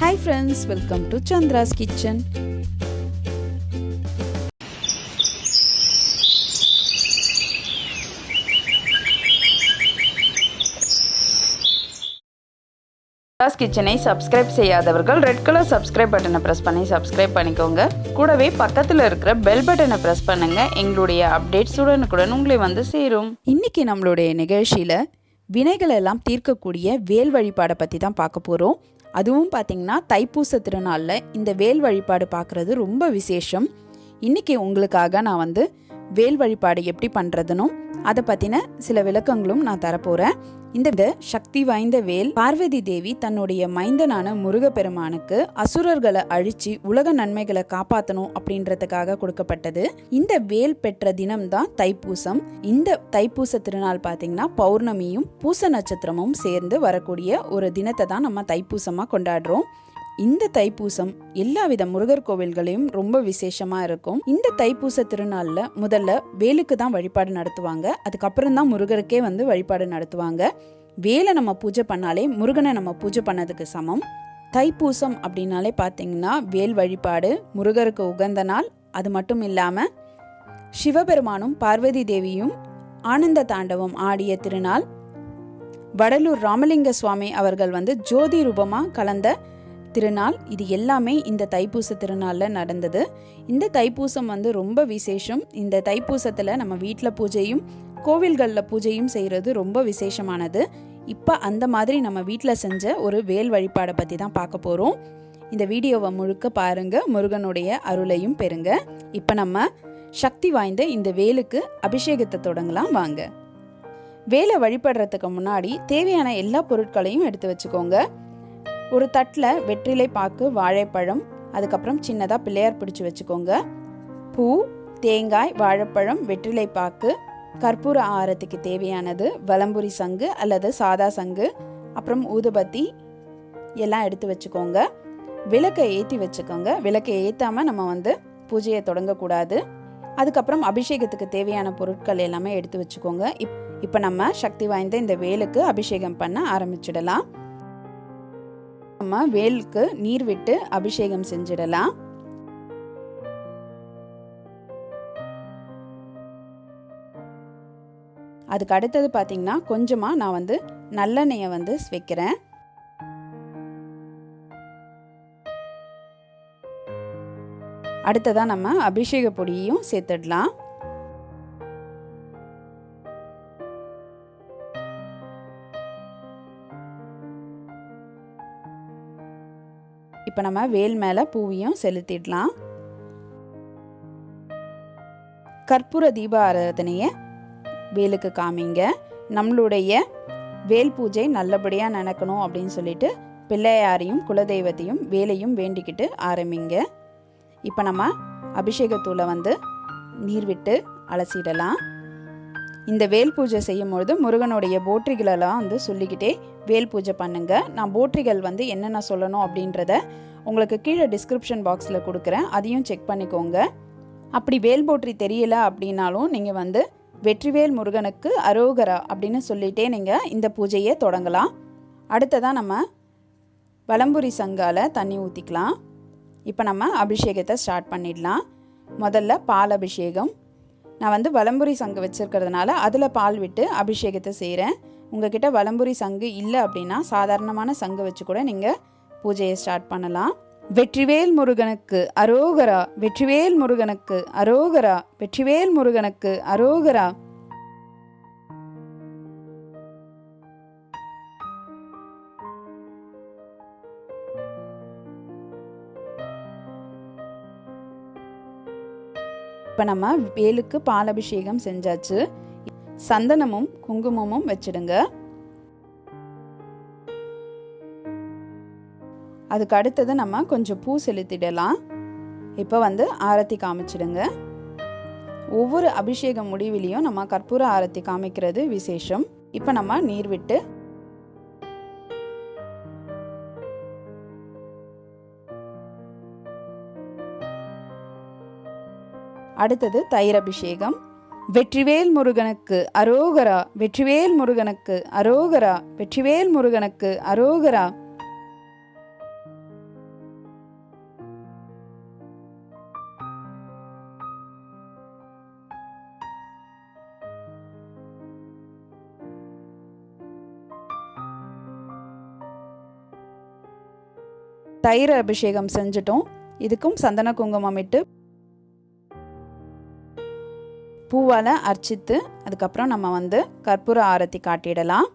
Hi friends welcome to Chandra's kitchen ராஸ் கிச்சனை subscribe செய்யாதவர்கள் red colour subscribe பட்டனை press பண்ணி சப்ஸ்கிரைப் பண்ணிக்கோங்க. கூடவே பக்கத்தில் இருக்கிற பெல் பட்டனை ப்ரெஸ் பண்ணுங்க. எங்களுடைய அப்டேட்ஸ் உடனுக்குடன் உங்களை வந்து சேரும். இன்னைக்கு நம்மளுடைய நிகழ்ச்சியில் வினைகள் எல்லாம் தீர்க்கக்கூடிய வேல் வழிபாடை பற்றி தான் பார்க்க போகிறோம் அதுவும் பார்த்திங்கன்னா தைப்பூச திருநாளில் இந்த வேல் வழிபாடு பார்க்குறது ரொம்ப விசேஷம். இன்னைக்கு உங்களுக்காக நான் வந்து வேல் வழிபாடு எப்படி பண்ணுறதுனும் அதை பற்றின சில விளக்கங்களும் நான் தரப்போகிறேன் இந்த இந்த சக்தி வாய்ந்த வேல் பார்வதி தேவி தன்னுடைய மைந்தனான முருகப்பெருமானுக்கு அசுரர்களை அழிச்சு உலக நன்மைகளை காப்பாற்றணும் அப்படின்றதுக்காக கொடுக்கப்பட்டது. இந்த வேல் பெற்ற தினம்தான் தைப்பூசம். இந்த தைப்பூச திருநாள் பார்த்தீங்கன்னா பௌர்ணமியும் பூச நட்சத்திரமும் சேர்ந்து வரக்கூடிய ஒரு தினத்தை தான் நம்ம தைப்பூசமாக கொண்டாடுறோம். இந்த தைப்பூசம் எல்லா வித முருகர் கோவில்களையும் ரொம்ப விசேஷமா இருக்கும். இந்த தைப்பூச திருநாள்ல முதல்ல வேலுக்கு தான் வழிபாடு நடத்துவாங்க. அதுக்கப்புறம் தான் முருகருக்கே வந்து வழிபாடு நடத்துவாங்க. வேலை நம்ம பூஜை பண்ணாலே முருகனை நம்ம பூஜை பண்ணதுக்கு சமம். தைப்பூசம் அப்படின்னாலே பார்த்தீங்கன்னா வேல் வழிபாடு முருகருக்கு உகந்த நாள் அது மட்டும் இல்லாமல் சிவபெருமானும் பார்வதி தேவியும் ஆனந்த தாண்டவம் ஆடிய திருநாள் வடலூர் ராமலிங்க சுவாமி அவர்கள் வந்து ஜோதி ரூபமாக கலந்த திருநாள் இது எல்லாமே இந்த தைப்பூச திருநாளில் நடந்தது. இந்த தைப்பூசம் வந்து ரொம்ப விசேஷம். இந்த தைப்பூசத்தில் நம்ம வீட்டில் பூஜையும் கோவில்களில் பூஜையும் செய்கிறது ரொம்ப விசேஷமானது. இப்போ அந்த மாதிரி நம்ம வீட்டில் செஞ்ச ஒரு வேல் வழிபாடை பற்றி தான் பார்க்க போகிறோம் இந்த வீடியோவை முழுக்க பாருங்கள் முருகனுடைய அருளையும் பெறுங்க. இப்போ நம்ம சக்தி வாய்ந்த இந்த வேலுக்கு அபிஷேகத்தை தொடங்கலாம். வாங்க. வேலை வழிபடுறதுக்கு முன்னாடி தேவையான எல்லா பொருட்களையும் எடுத்து வச்சுக்கோங்க. ஒரு தட்டில் வெற்றிலை பாக்கு வாழைப்பழம் அதுக்கப்புறம் சின்னதாக பிள்ளையார் பிடிச்சி வச்சுக்கோங்க. பூ தேங்காய் வாழைப்பழம் வெற்றிலை பாக்கு கற்பூர ஆரத்துக்கு தேவையானது வலம்புரி சங்கு அல்லது சாதா சங்கு அப்புறம் ஊதுபத்தி எல்லாம் எடுத்து வச்சுக்கோங்க. விளக்கை ஏற்றி வச்சுக்கோங்க. விளக்கை ஏற்றாமல் நம்ம வந்து பூஜையை தொடங்கக்கூடாது. அதுக்கப்புறம் அபிஷேகத்துக்கு தேவையான பொருட்கள் எல்லாமே எடுத்து வச்சுக்கோங்க. இப் இப்போ நம்ம சக்தி வாய்ந்த இந்த வேலுக்கு அபிஷேகம் பண்ண ஆரம்பிச்சிடலாம். நம்ம வேலுக்கு நீர் விட்டு அபிஷேகம் செஞ்சிடலாம். அதுக்கு அடுத்தது பார்த்தீங்கன்னா கொஞ்சமாக நான் வந்து நல்லெண்ணெயை வந்து வைக்கிறேன் அடுத்ததாக நம்ம அபிஷேக பொடியையும் சேர்த்துடலாம். இப்போ நம்ம வேல் மேலே பூவையும் செலுத்திடலாம். கற்பூர தீப ஆராதனையை வேலுக்கு காமிங்க. நம்மளுடைய வேல் பூஜை நல்லபடியாக நடக்கணும் அப்படின்னு சொல்லிட்டு பிள்ளையாரையும் குலதெய்வத்தையும் வேலையும் வேண்டிக்கிட்டு ஆரம்பிங்க. இப்போ நம்ம அபிஷேகத்தூளை வந்து நீர் விட்டு அலசிடலாம். இந்த வேல் பூஜை செய்யும் பொழுது முருகனுடைய போற்றிகளெல்லாம் வந்து சொல்லிக்கிட்டே வேல் பூஜை பண்ணுங்க. நான் போற்றிகள் வந்து என்னென்ன சொல்லணும் அப்படின்றத உங்களுக்கு கீழே டிஸ்கிரிப்ஷன் பாக்ஸில் கொடுக்குறேன். அதையும் செக் பண்ணிக்கோங்க. அப்படி வேல் போற்றி தெரியல அப்படின்னாலும் நீங்கள் வந்து வெற்றிவேல் முருகனுக்கு அரோகரா அப்படின்னு சொல்லிட்டே நீங்கள் இந்த பூஜையை தொடங்கலாம். அடுத்ததாக நம்ம வலம்புரி சங்கால தண்ணி ஊற்றிக்கலாம் இப்போ நம்ம அபிஷேகத்தை ஸ்டார்ட் பண்ணிடலாம். முதல்ல பால் அபிஷேகம் நான் வந்து வலம்புரி சங்கு வச்சுருக்கிறதுனால அதில் பால் விட்டு அபிஷேகத்தை செய்கிறேன் உங்ககிட்ட வலம்புரி சங்கு இல்லை அப்படின்னா சாதாரணமான சங்கு வச்சு கூட நீங்கள் பூஜையை ஸ்டார்ட் பண்ணலாம். வெற்றிவேல் முருகனுக்கு அரோகரா வெற்றிவேல் முருகனுக்கு அரோகரா வெற்றிவேல் முருகனுக்கு அரோகரா. இப்போ நம்ம வேலுக்கு பால் அபிஷேகம் செஞ்சாச்சு. சந்தனமும் குங்குமமும் வச்சிடுங்க. அதுக்கு அடுத்தது நம்ம கொஞ்சம் பூ செலுத்திடலாம். இப்போ வந்து ஆரத்தி காமிச்சிடுங்க. ஒவ்வொரு அபிஷேக முடிவிலையும் நம்ம கற்பூர ஆரத்தி காமிக்கிறது விசேஷம். இப்போ நம்ம நீர் விட்டு அடுத்தது தயிர் அபிஷேகம் வெற்றிவேல் முருகனுக்கு அரோகரா வெற்றிவேல் முருகனுக்கு அரோகரா வெற்றிவேல் முருகனுக்கு அரோகரா. தயிர் அபிஷேகம் செஞ்சிட்டோம். இதுக்கும் சந்தன குங்குமம் இட்டு பூவால் அர்ச்சித்து அதுக்கப்புறம் நம்ம வந்து கற்பூர ஆரத்தி காட்டிடலாம்.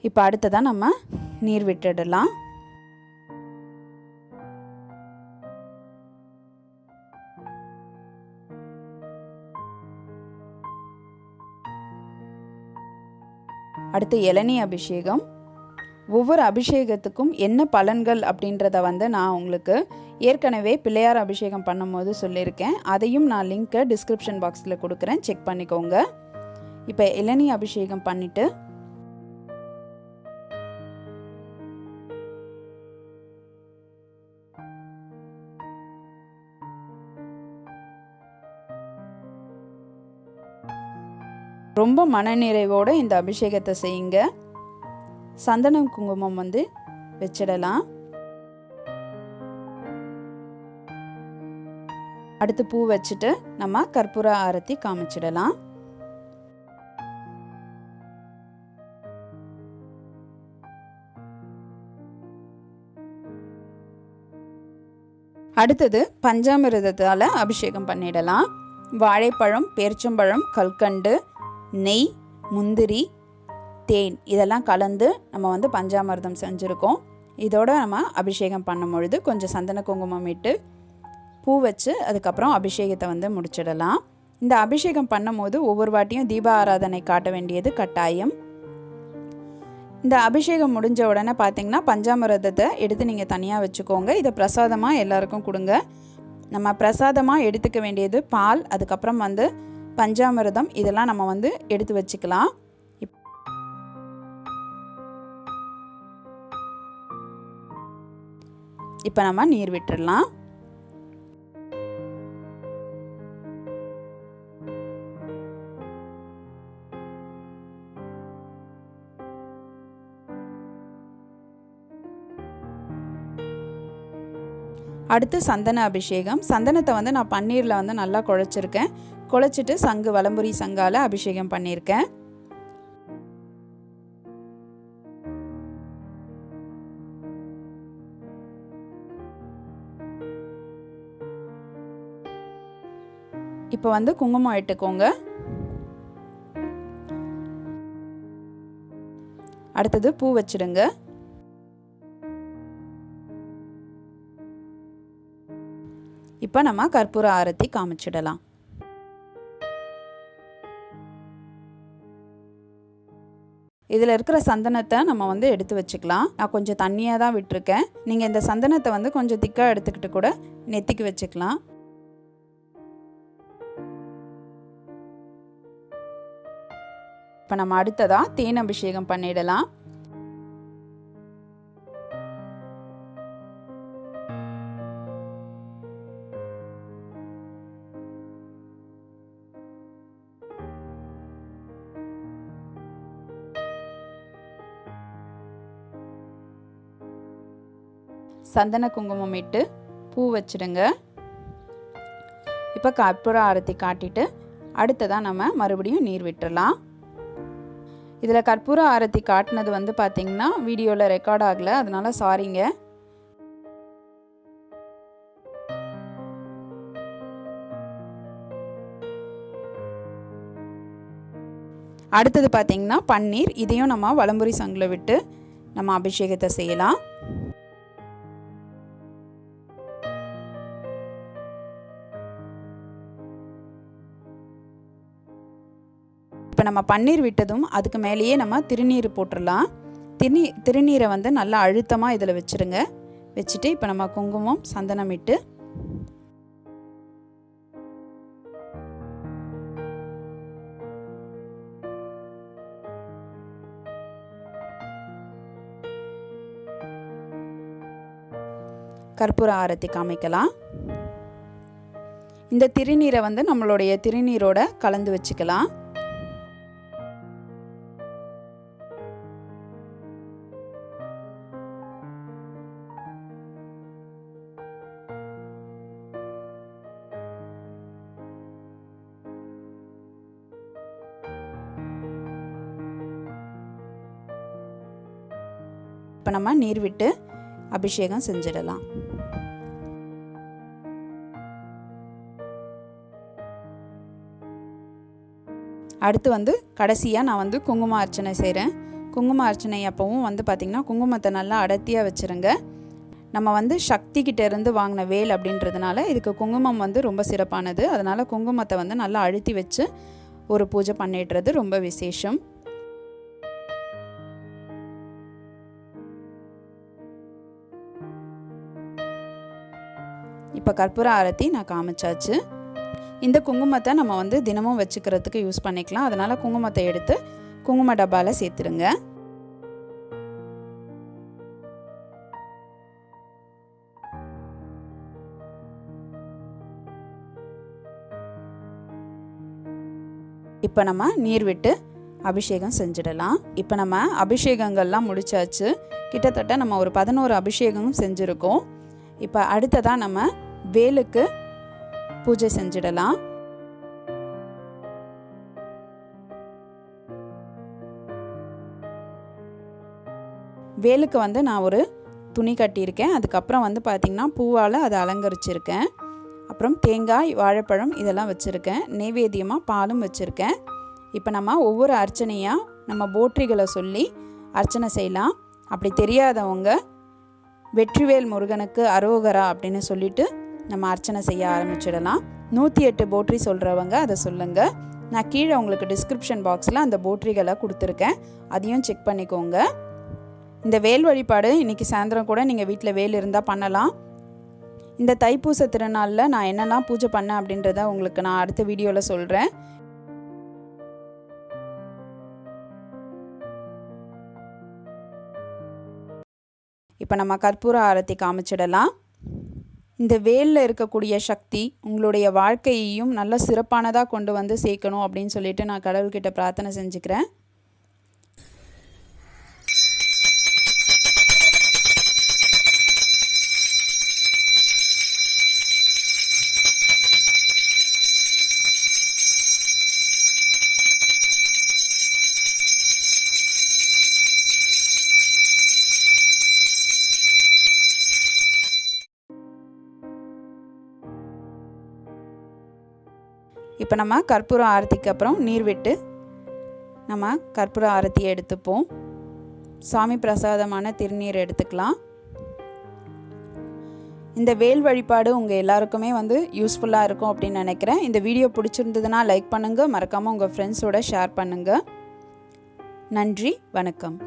இப்போ அடுத்ததாக நம்ம நீர் விட்டுடலாம். அடுத்து இளநீ அபிஷேகம். ஒவ்வொரு அபிஷேகத்துக்கும் என்ன பலன்கள் அப்படின்றத வந்து நான் உங்களுக்கு ஏற்கனவே பிள்ளையார் அபிஷேகம் பண்ணும்போது சொல்லியிருக்கேன். அதையும் நான் லிங்க்கை டிஸ்கிரிப்ஷன் பாக்ஸில் கொடுக்குறேன். செக் பண்ணிக்கோங்க. இப்போ இளநீ அபிஷேகம் பண்ணிவிட்டு ரொம்ப மனநிறைவோடு இந்த அபிஷேகத்தை செய்யுங்க. சந்தனம் குங்குமம் வந்து வச்சிடலாம். அடுத்து பூ வச்சுட்டு நம்ம கற்பூர ஆரத்தி காமிச்சிடலாம். அடுத்தது பஞ்சாமிரதத்தால் அபிஷேகம் பண்ணிடலாம். வாழைப்பழம் பேரிச்சம்பழம் கல்கண்டு நெய் முந்திரி தேன் இதெல்லாம் கலந்து நம்ம வந்து பஞ்சாமிர்தம் செஞ்சுருக்கோம். இதோட நம்ம அபிஷேகம் பண்ணும் பொழுது கொஞ்சம் சந்தன குங்குமம் இட்டு பூ வச்சு அதுக்கப்புறம் அபிஷேகத்தை வந்து முடிச்சிடலாம். இந்த அபிஷேகம் பண்ணும்போது ஒவ்வொரு வாட்டியும் தீப ஆராதனை காட்ட வேண்டியது கட்டாயம். இந்த அபிஷேகம் முடிஞ்ச உடனே பார்த்திங்கன்னா பஞ்சாமிரதத்தை எடுத்து நீங்கள் தனியாக வச்சுக்கோங்க. இதை பிரசாதமாக எல்லாருக்கும் கொடுங்க. நம்ம பிரசாதமாக எடுத்துக்க வேண்டியது பால் அதுக்கப்புறம் வந்து பஞ்சாமிரதம் இதெல்லாம் நம்ம வந்து எடுத்து வச்சுக்கலாம். இப்போ நம்ம நீர் விட்டுடலாம். அடுத்து சந்தன அபிஷேகம். சந்தனத்தை வந்து நான் பன்னீரில் வந்து நல்லா குழச்சிருக்கேன். குழச்சிட்டு சங்கு வலம்புரி சங்கால் அபிஷேகம் பண்ணியிருக்கேன். இப்போ வந்து குங்குமம் இட்டுக்கோங்க. அடுத்தது பூ வச்சிடுங்க. இப்போ நம்ம கற்பூர ஆரத்தி காமிச்சிடலாம். இதில் இருக்கிற சந்தனத்தை நம்ம வந்து எடுத்து வச்சுக்கலாம். நான் கொஞ்சம் தண்ணியாக தான் விட்டுருக்கேன். நீங்கள் இந்த சந்தனத்தை வந்து கொஞ்சம் திக்காக எடுத்துக்கிட்டு கூட நெத்திக்கு வச்சுக்கலாம். இப்போ நம்ம அடுத்ததாக தேன் அபிஷேகம் பண்ணிடலாம். சந்தன குங்குமம் இட்டு பூ வச்சுடுங்க. இப்போ கற்பூர ஆரத்தி காட்டிட்டு அடுத்ததாக நம்ம மறுபடியும் நீர் விட்டுடலாம் இதில் கற்பூர ஆரத்தி காட்டினது வந்து பார்த்திங்கன்னா வீடியோவில் ரெக்கார்ட் ஆகலை அதனால் சாரிங்க. அடுத்தது பார்த்திங்கன்னா பன்னீர் இதையும் நம்ம வலம்புரி சங்கில் விட்டு நம்ம அபிஷேகத்தை செய்யலாம். இப்போ நம்ம பன்னீர் விட்டதும் அதுக்கு மேலேயே நம்ம திருநீர் போட்டுடலாம். திருநீ திருநீரை வந்து நல்லா அழுத்தமாக இதில் வச்சுருங்க. வச்சுட்டு இப்போ நம்ம குங்குமம் சந்தனம் இட்டு கற்பூர ஆரத்தி காமிக்கலாம் இந்த திருநீரை வந்து நம்மளுடைய திருநீரோட கலந்து வச்சுக்கலாம். இப்போ நம்ம நீர் விட்டு அபிஷேகம் செஞ்சிடலாம். அடுத்து வந்து கடைசியாக நான் வந்து குங்கும அர்ச்சனை செய்கிறேன் குங்கும அர்ச்சனை அப்பவும் வந்து பார்த்திங்கன்னா குங்குமத்தை நல்லா அடர்த்தியாக வச்சுருங்க. நம்ம வந்து சக்தி இருந்து வாங்கின வேல் அப்படின்றதுனால இதுக்கு குங்குமம் வந்து ரொம்ப சிறப்பானது. அதனால் குங்குமத்தை வந்து நல்லா அழுத்தி வச்சு ஒரு பூஜை பண்ணிடுறது ரொம்ப விசேஷம். இப்போ கற்பூர ஆரத்தி நான் காமிச்சாச்சு. இந்த குங்குமத்தை நம்ம வந்து தினமும் வச்சுக்கிறதுக்கு யூஸ் பண்ணிக்கலாம். அதனால் குங்குமத்தை எடுத்து குங்கும டப்பாவில் சேர்த்துருங்க இப்போ நம்ம நீர் விட்டு அபிஷேகம் செஞ்சிடலாம். இப்போ நம்ம அபிஷேகங்கள்லாம் முடிச்சாச்சு. கிட்டத்தட்ட நம்ம ஒரு பதினோரு அபிஷேகம் செஞ்சுருக்கோம். இப்போ அடுத்ததாக நம்ம வேலுக்கு பூஜை செஞ்சிடலாம். வேலுக்கு வந்து நான் ஒரு துணி கட்டியிருக்கேன். அதுக்கப்புறம் வந்து பார்த்திங்கன்னா பூவால் அதை அலங்கரிச்சிருக்கேன். அப்புறம் தேங்காய் வாழைப்பழம் இதெல்லாம் வச்சுருக்கேன். நெய்வேத்தியமாக பாலும் வச்சுருக்கேன். இப்போ நம்ம ஒவ்வொரு அர்ச்சனையாக நம்ம போற்றிகளை சொல்லி அர்ச்சனை செய்யலாம். அப்படி தெரியாதவங்க வெற்றிவேல் முருகனுக்கு அரோகரா அப்படின்னு சொல்லிட்டு நம்ம அர்ச்சனை செய்ய ஆரம்பிச்சிடலாம். நூற்றி எட்டு போட்ரி சொல்கிறவங்க அதை சொல்லுங்கள் நான் கீழே உங்களுக்கு டிஸ்கிரிப்ஷன் பாக்ஸில் அந்த போட்ரிகளை கொடுத்துருக்கேன். அதையும் செக் பண்ணிக்கோங்க. இந்த வேல் வழிபாடு இன்றைக்கி சாயந்தரம் கூட நீங்கள் வீட்டில் வேல் இருந்தால் பண்ணலாம். இந்த தைப்பூச திருநாளில் நான் என்னெல்லாம் பூஜை பண்ணேன் அப்படின்றத உங்களுக்கு நான் அடுத்த வீடியோவில் சொல்கிறேன் இப்போ நம்ம கற்பூர ஆரத்தி காமிச்சிடலாம். இந்த வேலில் இருக்கக்கூடிய சக்தி உங்களுடைய வாழ்க்கையையும் நல்ல சிறப்பானதாக கொண்டு வந்து சேர்க்கணும் அப்படின்னு சொல்லிட்டு நான் கடவுள்கிட்ட பிரார்த்தனை செஞ்சுக்கிறேன். இப்போ நம்ம கற்பூர ஆரத்திக்கு அப்புறம் நீர் விட்டு நம்ம கற்பூர ஆரத்தியை எடுத்துப்போம். சாமி பிரசாதமான திருநீர் எடுத்துக்கலாம். இந்த வேல் வழிபாடு உங்கள் எல்லாருக்குமே வந்து யூஸ்ஃபுல்லாக இருக்கும் அப்படின்னு நினைக்கிறேன். இந்த வீடியோ பிடிச்சிருந்ததுன்னா லைக் பண்ணுங்கள் மறக்காமல் உங்கள் ஃப்ரெண்ட்ஸோட ஷேர் பண்ணுங்கள் நன்றி வணக்கம்.